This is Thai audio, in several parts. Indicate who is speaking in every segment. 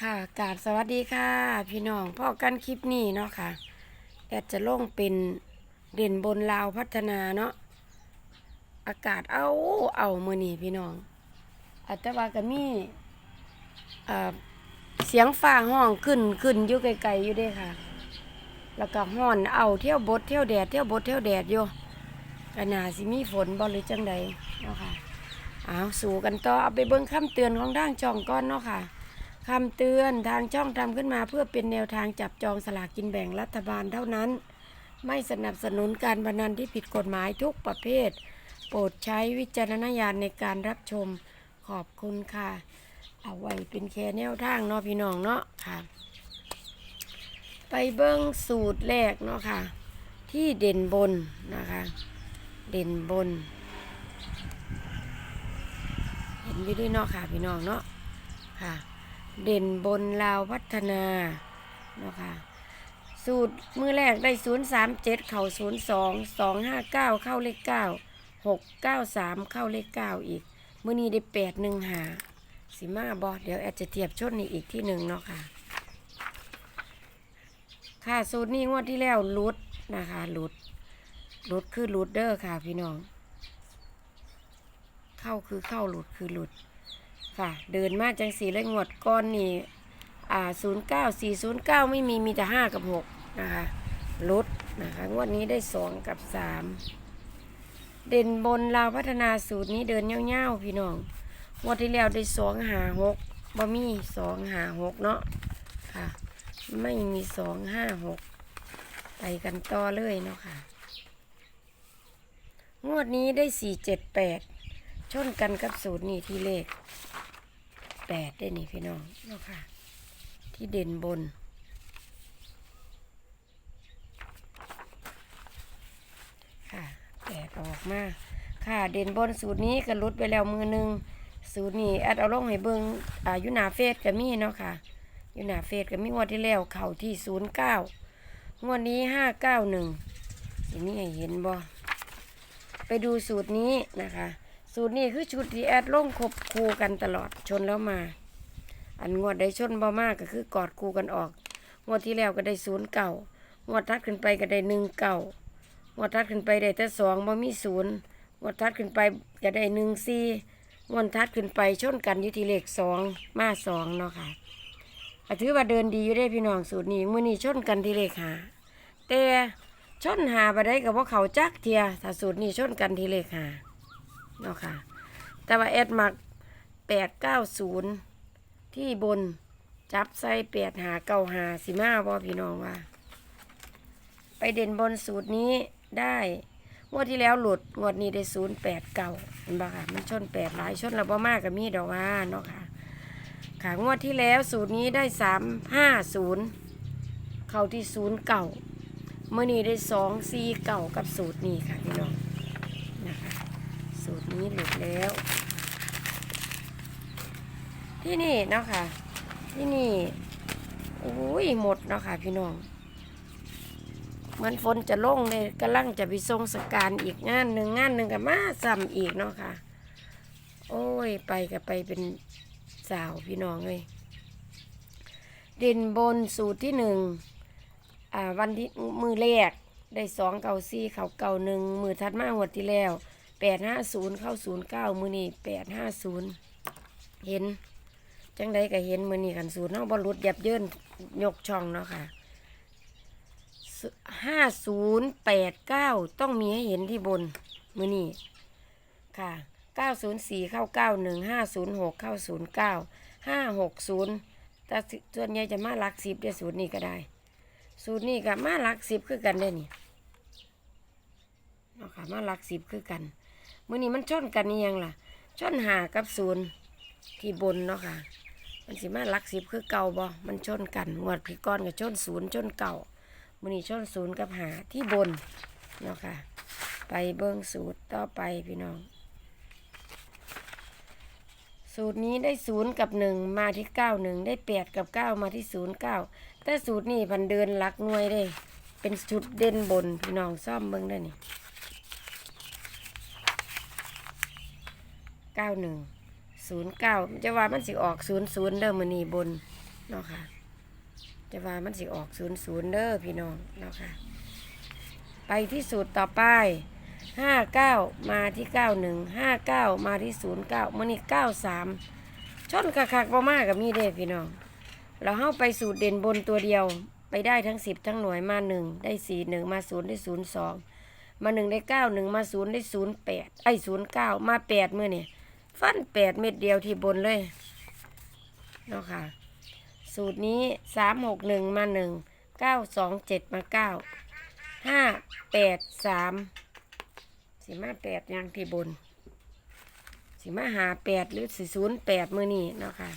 Speaker 1: ค่ะกราบสวัสดีค่ะ พี่น้องพ่อกันคลิปนี้เนาะค่ะ แอดจะลงเป็นเด่นบนลาวพัฒนาเนาะอากาศเอาเอามือนี่พี่น้อง อาจจะว่าก็มีเอ่เสียงฟ้าห้องขึ้นขึ้นอยู่ไกลๆอยู่ด้ค่ะ แล้วก็ห้อนเอาเที่ยวบดเที่ยวแดดเที่ยวบดเที่ยวแดดอยู่ก็น่าสิมีฝนบ่หรือจังใดเนาะค่ะเอาสู่กันต่อเอาไปเบิ่งคำเตือนของทางช่องก่อนเนาะค่ะ คำเตือนทางช่องทำขึ้นมาเพื่อเป็นแนวทางจับจองสลากกินแบ่งรัฐบาลเท่านั้น ไม่สนับสนุนการพนันที่ผิดกฎหมายทุกประเภท โปรดใช้วิจารณญาณในการรับชมขอบคุณค่ะ เอาไว้เป็นแค่แนวทางเนาะพี่น้องเนาะค่ะ ไปเบิ้งสูตรแรกเนาะค่ะ ที่เด่นบนนะคะ เด่นบน เห็นอยู่ด้วยเนาะค่ะพี่น้องเนาะค่ะ เด่นบนลาวพัฒนาเนาะค่ะสูตรมือแรกได้ศูนย์สามเจ็ดเข่าศูนย์สองสองห้าเก้าเข้าเลขเก้าหกเก้าสามเข้าเลขเก้าอีก มือนี้ได้แปดหนึ่งหาสิมาบอเดี๋ยวแอดจะเทียบชดนี่อีกที่หนึ่งเนาะค่ะ ค่ะสูตรนี้งวดที่แล้วลุดนะคะลุดลุดคือลุดเด้อค่ะพี่น้อง เข้าคือเข้าหลุดคือหลุด ค่ะ เดินมาจังสีเลยงวดก้อนนี่อ่าศูนย์เก้าสี่ศูนย์เก้าไม่มีมีแต่ห้ากับหกนะคะลดนะคะงวดนี้ได้สองกับสามเด่นบนเราวพัฒนาสูตรนี้เดินเง่าวๆพี่น้องงวดที่แล้วได้สองหาหกบ่มีสองหาหกเนาะค่ะ ไม่มีสองห้าหกไปกันต่อเลยเนาะค่ะ งวดนี้ได้สี่เจ็ดแปดชนกันกับสูตรนี่ที่เลข แปดได้นี่พี่น้องเนาะค่ะ ที่เด่นบน ค่ะแปดออกมาค่ะ เด่นบนสูตรนี้ก็ลดไปแล้วมือหนึ่งสูตรนี้แอดเอาลงให้เบิงอ่ายุนาเฟสกับมี่เนาะค่ะอยุนาเฟสกับมี่งวดที่แล้วเข่าที่ศูนย์เก้างวดนี้ห้าเก้าหนึ่งทีนี้ให้เห็นบ่ไปดูสูตรนี้นะคะ สูตรนี้คือชุดที่แอดลงคบคู่กันตลอดชนแล้วมา อันงวดได้ชนบ่มากก็คือกอดคู่กันออก งวดที่แล้วก็ได้ศูนย์เก่างวดทัดขึ้นไปก็ได้หนึ่งเก่างวดทัดขึ้นไปได้แต่สองบ่มีศูนย์งวดทัดขึ้นไปก็ได้หนึ่งสี่งวดทัดขึ้นไปชนกันอยู่ที่เลขสองมาสองเนาะค่ะถือว่าเดินดีอยู่ได้พี่น้องสูตรนี้มื่อนี้ชนกันที่เลขหาแต่ชนหาไปได้กับว่าเขาจักเทียถ้าสูตรนี้ชนกันที่เลขหา เนาะค่ะ แต่ว่าแอดมักแปดเก้าศูนย์ที่บนจับใส่เปียดหาเก้าหาสิมาบอพี่น้องว่า ไปเด่นบนสูตรนี้ได้งวดที่แล้วหลุดงวดนี้ได้ศูนย์แปดเก้าเห็นปะค่ะมันชนแปดหลายชนแล้วบ่มากกับมีดอกว่าเนาะค่ะค่ะงวดที่แล้วสูตรนี้ได้สามห้าศูนย์เข้าที่ศูนย์เก่าเมื่อนี้ได้สองสี่เก่ากับสูตรนี้ค่ะพี่น้อง สูตรนี้หลุดแล้ว ที่นี่เนาะค่ะ ที่นี่โอ้ยหมดเนาะค่ะพี่น้องเหมือนฝนจะลงเลยกำลังจะไปทรงสการอีกงานหนึ่งงานหนึ่งกับมาซ้ำอีกเนาะค่ะ โอ้ยไปกับไปเป็นสาวพี่น้องเลยด่นบนสูตรที่หนึ่งอ่าวันที่มือแรกได้สองเก้าสี่เขาเก้าหนึ่งมือถัดมาหัวที่แล้ว แปดห้าศูนย์เข้าศูนย์เก้ามือนี่แปดห้าศูนย์เห็น จังใดก็เห็นมือนี่กันสูตรเนาะบอลลุดยับเยินยกช่องเนาะค่ะห้าศูนย์แปดเก้าต้องมีให้เห็นที่บนมือนี่ค่ะเก้าศูนย์สี่เข้าเก้าหนึ่งห้าศูนย์หกเข้าศูนย์เก้าห้าหกศูนย์แต่ส่วนใหญ่จะมาลักสิบได้สูตรนี้ก็ได้สูตรนี้กับมาลักสิบคือกันได้นี่เนาะค่ะมาลักสิบคือกัน มือนี้มันชนกันนี่ยังล่ะชนหากับศูนย์ที่บนเนาะค่ะ มันสิมาลักสิบคือเก่าบ่มันชนกันงวดพี่ก้อนกับชนศูนย์ชนเก่ามันนี่ชนศูนย์กับหาที่บนเนาะค่ะ ไปเบิ้งสูตรต่อไปพี่น้อง สูตรนี้ได้ศูนย์กับหนึ่งมาที่เก้าหนึ่งได้แปดกับเก้ามาที่ศูนย์เก้าแต่สูตรนี้พันเดินลักหน่วยได้ เป็นชุดเด่นบนพี่น้องซ่อมเบิ้งได้นี่ เก้าหนึ่งศูนย์เก้าจะว่ามันสิออกศูนย์ศูนย์เด้อมือนีบนเนาะค่ะ จะว่ามันสิออกศูนย์ศูนย์เด้อพี่น้องเนาะค่ะ ไปที่สูตรต่อไปห้าเก้ามาที่เก้าหนึ่งห้าเก้ามาที่ศูนย์เก้ามันนี่เก้าสามชนคักๆบ่มากกับมีเด้พี่น้อง เราเข้าไปสูตรเด่นบนตัวเดียวไปได้ทั้งสิบทั้งหน่วยมาหนึ่งได้สี่หนึ่งมาศูนย์ได้ศูนย์สองมาหนึ่งได้เก้าหนึ่งมาศูนย์ได้ศูนย์แปดไอ้ศูนย์เก้ามาแปดเมื่อเนี่ย ฟันแปดเม็ดเดียวที่บนเลยเนาะค่ะ สูตรนี้สามหกหนึ่งมาหนึ่งเก้าสองเจ็ดมาเก้าห้าแปดสามสิมาแปดยังที่บน สิมาหาแปดหรือสี่ศูนย์แปดมือนี่เนาะค่ะ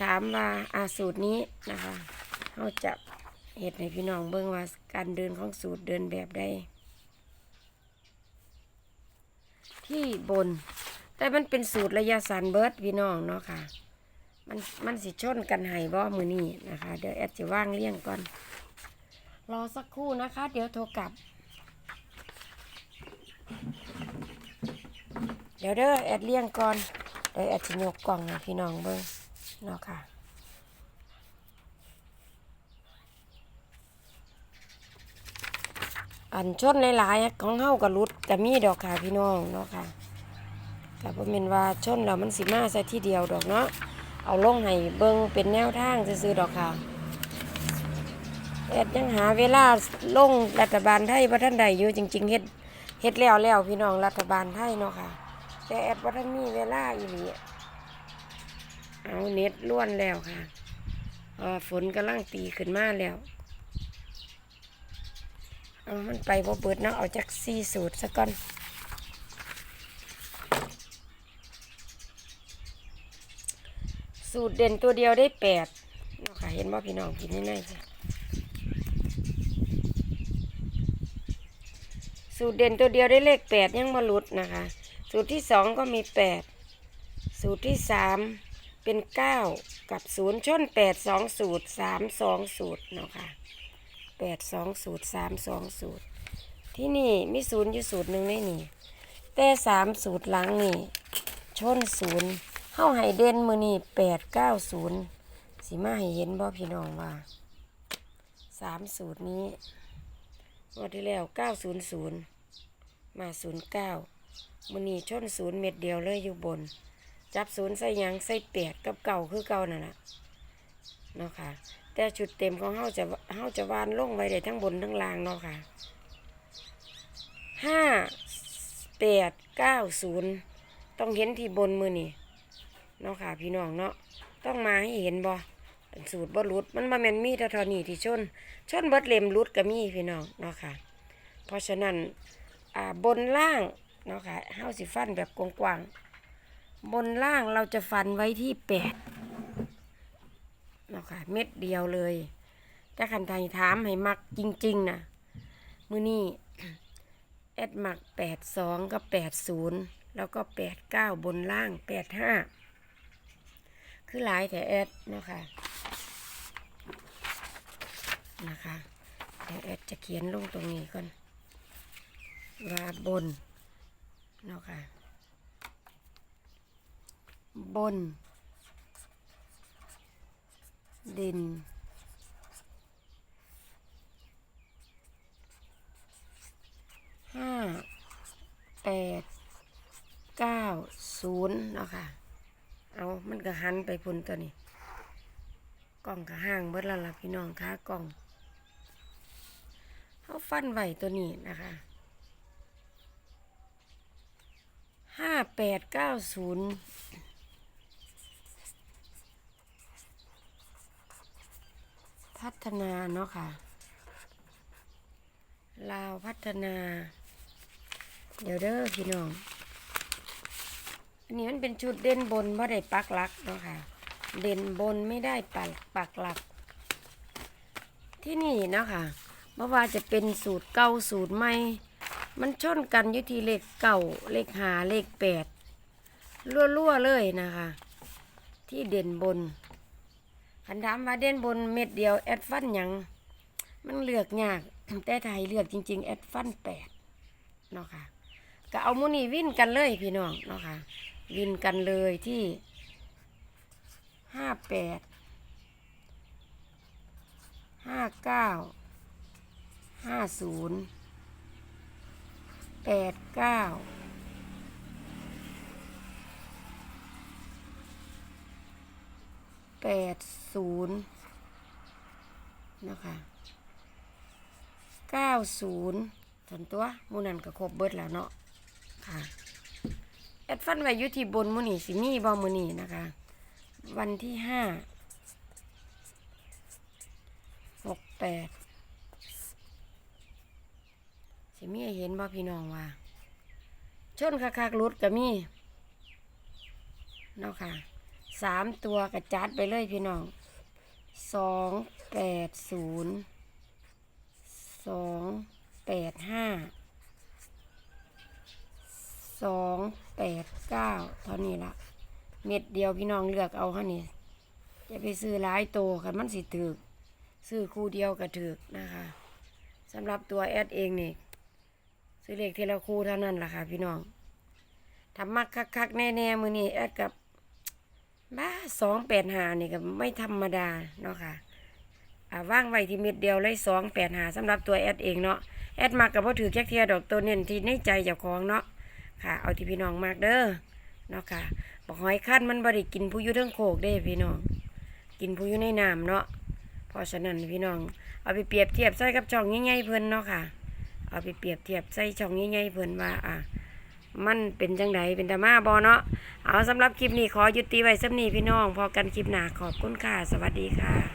Speaker 1: ถามว่าอาสูตรนี้นะคะเขาจะเหตุให้พี่น้องเบิ่งว่าการเดินของสูตรเดินแบบใด ที่บน แต่มันเป็นสูตรระยะสั้นเบิร์ดพี่น้องเนาะค่ะ มันมันสิชนกันไห้บ่มือนี่นะคะ เดี๋ยวแอดจะว่างเลี่ยงก่อน รอสักครู่นะคะ เดี๋ยวโทรกลับ เดี๋ยวเด้อแอดเลี่ยงก่อน เดี๋ยวแอดจะยกกล่องให้พี่น้องเบิ่งเนาะค่ะ อันชนหลายๆของเฮากับรุดกับมีดอกค่ะพี่น้องเนาะค่ะแต่บ่แม่นว่าชนแล้วมันสิมาซะทีเดียวดอกเนาะเอาลงให้เบิ่งเป็นแนวทางซื่อดอกค่ะแอดยังหาเวลาลงรัฐบาลไทยบ่ทันใดอยู่จริง ๆเฮ็ดเฮ็ดแล้วแล้วพี่น้องรัฐบาลไทยเนาะค่ะ แต่แอดบ่ทันมีเวลาอีหลีเอาเน็ตล้วนแล้วค่ะอ่อฝนกำลังตีขึ้นมาแล้ว เอามันไปบ่เบิดเนาะเอาจากสี่สูตรซะก่อนสูตรเด่นตัวเดียวได้แปดเนาะค่ะเห็นว่าพี่น้องกินง่ายๆจ้ะสูตรเด่นตัวเดียวได้เลขแปดยังมาหลุดนะคะ สูตรที่สองก็มีแปดสูตรที่สามเป็นเก้ากับศูนย์ชนแปดสองสูตรสามสองสูตรเนาะค่ะ ปดสองสูตรสามสองสูตร ที่นี่มีศูนย์อยู่สูตรหนึ่งในนี่ แต่สามสูตรหลังนี่ชนศูนย์เข้าให้เดนมือนี่แปดเก้าศูนย์สีมาให้เห็นบ่พี่น้องว่าสามสูตรนี้งวดที่แล้วเก้าศูนย์ศูนย์มาศูนย์เก้ามือนี่ชนศูนย์เม็ดเดียวเลยอยู่บน จับศูนย์ใส่ยังใส่แปดกับเก่าคือเก่านั่นแหละเนาะค่ะ แต่ชุดเต็มของเฮาจะเฮาจะวานลงไว้ได้ทั้งบนทั้งล่างเนาะค่ะห้าแปดเก้าศูนย์ต้องเห็นที่บนมือนี่เนาะค่ะพี่น้องเนาะต้องมาให้เห็นบ่สูตรบ่หลุดมันมาแม่นมีแต่ทอนี่ที่ชน ชนเบิดเล็มหลุดก็มีพี่น้องเนาะค่ะ เพราะฉะนั้นอ่าบนล่างเนาะค่ะเฮาสิฟันแบบกว้างๆบนล่างเราจะฟันไว้ที่แปด เนาะค่ะ เม็ดเดียวเลยแต่คันไทยถามให้มักจริง ๆนะมือนี้แอดมักแปดสองก็แปดศูนย์แล้วก็แปดเก้าบนล่างแปดห้าคือหลายแต่แอดเนาะค่ะนะคะเดี๋ยวแอดจะเขียนลงตรงนี้ก่อนว่าบนเนาะค่ะบน ดินห้า แปด เก้า ศูนย์เนาะค่ะ เอามันก็หันไปพุ่นตัวนี้ กล่องก็ห่างเบิดล้วล่ะพี่น้องคะกล่องเขาฟันไหวตัวนี้นะคะห้าแปดเก้าศูนย์ พั ฒนาเนาะค่ะ ลาวพัฒนา เดี๋ยวเด้อพี่น้อง อันนี้มันเป็นชุดเด่นบนว่าได้ปักหลักเนาะค่ะ เด่นบนไม่ได้ปักปักหลัก ที่นี่เนาะค่ะเมื่อว่าจะเป็นสูตรเก่าสูตรใหม่ มันชนกันอยู่ที่เลขเก่าเลขหาเลขแปดรั่วๆเลยนะคะ ที่เด่นบน คันถามว่าเด่นบนเม็ดเดียวแอดฟันยังมันเลือกยากแต่ไทยเลือกจริง ๆ แอดฟันแปดเนาะค่ะก็เอามูนี่วิ่นกันเลยพี่น้องเนาะค่ะวิ่นกันเลยที่ห้าแปดห้าเก้าห้าศูนย์แปดเก้า แปดศูนย์นะคะเก้าศูนย์สันตัวมูนันก็ครบเบิดแล้วเนาะค่ะแอดฟันไว้อยู่ที่บนมือนี่สิมีบ่มือนี่นะคะ วันที่ห้าหกแปดสิมีเห็นบ่พี่น้องว่า ชนคักๆรุดก็มีเนาะค่ะ สามตัวกระจัดไปเลยพี่น้องสองแปดศูนย์สองแปดห้าสองแปดเก้าเท่านี้ละเม็ดเดียวพี่น้องเลือกเอาค่ะนี่จะไปซื้อหลายโตคันมันสิถือซื้อคู่เดียวก็ถือนะคะสำหรับตัวแอดเองนี่ซื้อเลขทีละคู่เท่านั้นล่ะค่ะพี่น้องทำมักคักๆแน่ๆมือนี่แอดกับ บ้าสองแปดหานี่ก็ไม่ธรรมดาเนาะค่ะอ่าว่างไว้ที่เม็ดเดียวเลยสองแปดหาสำหรับตัวแอดเองเนาะแอดมักกับพ่ถือแค่เทียดอกตัวเน้นที่ในใจเจ้าของเนาะค่ะ เอาที่พี่น้องมากเด้อเนาะค่ะบอกหอยคั้นมันบริกินผู้อยู่เรื่องโคกเด้พี่น้อง กินผู้อยู่ในน้ำเนาะเพราะฉะนั้นพี่น้อง เอาไปเปรียบเทียบใส่กับช่องใหญ่ๆเพิ่นเนาะค่ะ เอาไปเปรียบเทียบใส่ช่องใหญ่ๆเพิ่นว่าอะ มันเป็นจังไดเป็นตามาบอเนาะเอาสำหรับคลิปนี้ขอยุติไว้สำนี้พี่น้อง พอกันคลิปหน้าขอบคุณค่ะ สวัสดีค่ะ